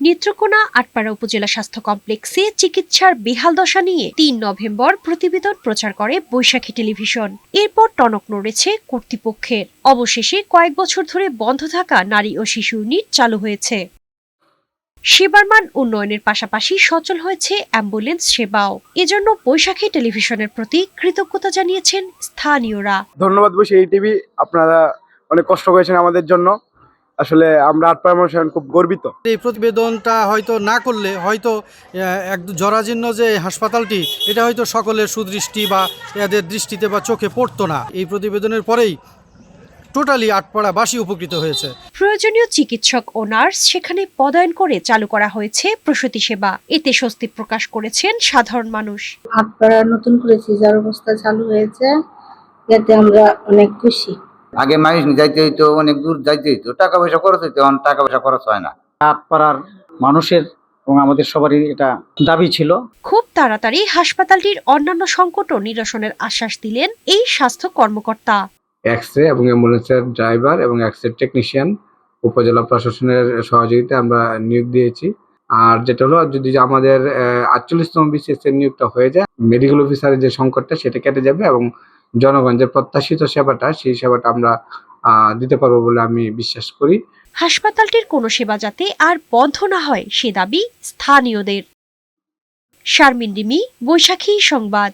নেত্রকোনা আটপাড়া উপজেলা স্বাস্থ্য কমপ্লেক্সে চিকিৎসার বেহাল দশা নিয়ে তিন নভেম্বর প্রতিবেদন প্রচার করে বৈশাখী টেলিভিশন। এরপর টনক নড়েছে কর্তৃপক্ষের। অবশেষে কয়েক বছর ধরে বন্ধ থাকা নারী ও শিশু ইউনিট চালু হয়েছে। সেবার মান উন্নয়নের পাশাপাশি সচল হয়েছে অ্যাম্বুলেন্স সেবাও। এজন্য বৈশাখী টেলিভিশনের প্রতি কৃতজ্ঞতা জানিয়েছেন স্থানীয়রা। ধন্যবাদ বৈশাখী টিভি। আপনারা অনেক কষ্ট করেছেন আমাদের জন্য। আসলে আমরা আটপাড়া মানুষ খুব গর্বিত। এই প্রতিবেদনটা হয়তো না করলে হয়তো এক জরাজীর্ণ যে হাসপাতালটি এটা হয়তো সকলের সুদৃষ্টি বা এদের দৃষ্টিতে বা চোখে পড়তো না। এই প্রতিবেদনের পরেই টোটালি আটপাড়াবাসী উপকৃত হয়েছে। প্রয়োজনীয় চিকিৎসক ও নার্স সেখানে পদায়ন করে চালু করা হয়েছে প্রসূতি সেবা। এতে স্বস্তি প্রকাশ করেছেন সাধারণ মানুষ। আটপাড়া নতুন করে সিজার অবস্থা চালু হয়েছে। এতে আমরা অনেক খুশি। আগে মানুষ যাইতে হইতো অনেক দূর যাইতে হইতো টাকা পয়সা খরচ হইতো এখন টাকা পয়সা খরচ হয় না। পাড়ার মানুষের এবং আমাদের সবারই এটা দাবি ছিল। খুব তাড়াতাড়ি হাসপাতালটির অন্যান্য সংকটও নিরসনের আশ্বাস দিলেন এই স্বাস্থ্য কর্মকর্তা। এক্স রে এবং অ্যাম্বুলেন্সের ড্রাইভার এবং এক্স রে টেকনিশিয়ান উপজেলা প্রশাসনের সহযোগিতা আমরা নিয়োগ দিয়েছি। আর যেটা হলো যদি আমাদের আটচল্লিশতম বিসিএস এর নিয়োগটা হয়ে যায় মেডিকেল অফিসারের যে সংকটটা সেটা কেটে যাবে এবং জনগণের প্রত্যাশিত সেবাটা, সেই সেবাটা আমরা দিতে পারব বলে আমি বিশ্বাস করি। হাসপাতালটির কোনো সেবা যাতে আর বন্ধ না হয়, সে দাবি স্থানীয়দের। শারমিন রিমি, বৈশাখী সংবাদ।